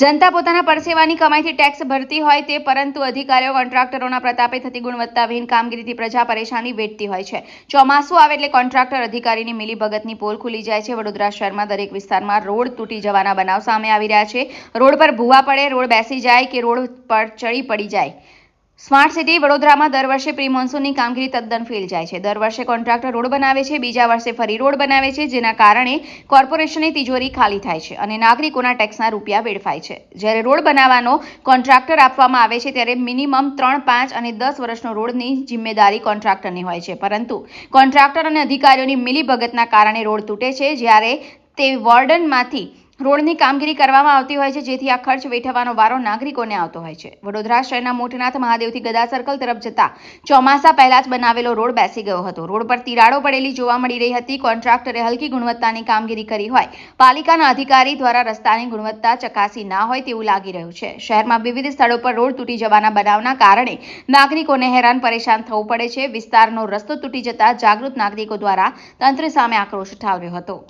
જનતા પોતાના પરસેવાની કમાઈથી ટેક્સ ભરતી હોય તે પરંતુ અધિકારીઓ કોન્ટ્રાક્ટરોના પ્રતાપે થતી ગુણવત્તાવિહીન કામગીરીથી પ્રજા પરેશાની વેઠતી હોય છે. ચોમાસું આવે એટલે કોન્ટ્રાક્ટર અધિકારીની મિલીભગતની પોલ ખુલી જાય છે. વડોદરા શહેરમાં દરેક વિસ્તારમાં રોડ તૂટી જવાના બનાવ સામે આવી રહ્યા છે. રોડ પર ભૂવા પડે, રોડ બેસી જાય કે રોડ પર ચડી પડી જાય. સ્માર્ટ સિટી વડોદરામાં દર વર્ષે પ્રી મોન્સૂનની કામગીરી તદ્દન ફેલ જાય છે. દર વર્ષે કોન્ટ્રાક્ટર રોડ બનાવે છે, બીજા વર્ષે ફરી રોડ બનાવે છે, જેના કારણે કોર્પોરેશનની તિજોરી ખાલી થાય છે અને નાગરિકોના ટેક્સના રૂપિયા વેડફાય છે. જ્યારે રોડ બનાવવાનો કોન્ટ્રાક્ટર આપવામાં આવે છે, ત્યારે મિનિમમ ત્રણ, પાંચ અને દસ વર્ષનો રોડની જિમ્મેદારી કોન્ટ્રાક્ટરની હોય છે. પરંતુ કોન્ટ્રાક્ટર અને અધિકારીઓની મિલીભગતના કારણે રોડ તૂટે છે. જ્યારે તે વોર્ડનમાંથી રોડની કામગીરી કરવામાં આવતી હોય છે, જેથી આ ખર્ચ વેઠવવાનો વારો નાગરિકોને આવતો હોય છે. વડોદરા શહેરના મોટનાથ મહાદેવથી ગદા સર્કલ તરફ જતા ચોમાસા પહેલા જ બનાવેલો રોડ બેસી ગયો હતો. રોડ પર તિરાડો પડેલી જોવા મળી રહી હતી. કોન્ટ્રાક્ટરે હલકી ગુણવત્તાની કામગીરી કરી હોય. પાલિકાના અધિકારી દ્વારા રસ્તાની ગુણવત્તા ચકાસી ના હોય તેવું લાગી રહ્યું છે. શહેરમાં વિવિધ સ્થળો પર રોડ તૂટી જવાના બનાવના કારણે નાગરિકોને હેરાન પરેશાન થવું પડે છે. વિસ્તારનો રસ્તો તૂટી જતા જાગૃત નાગરિકો દ્વારા તંત્ર સામે આક્રોશ ઠાલવ્યો હતો.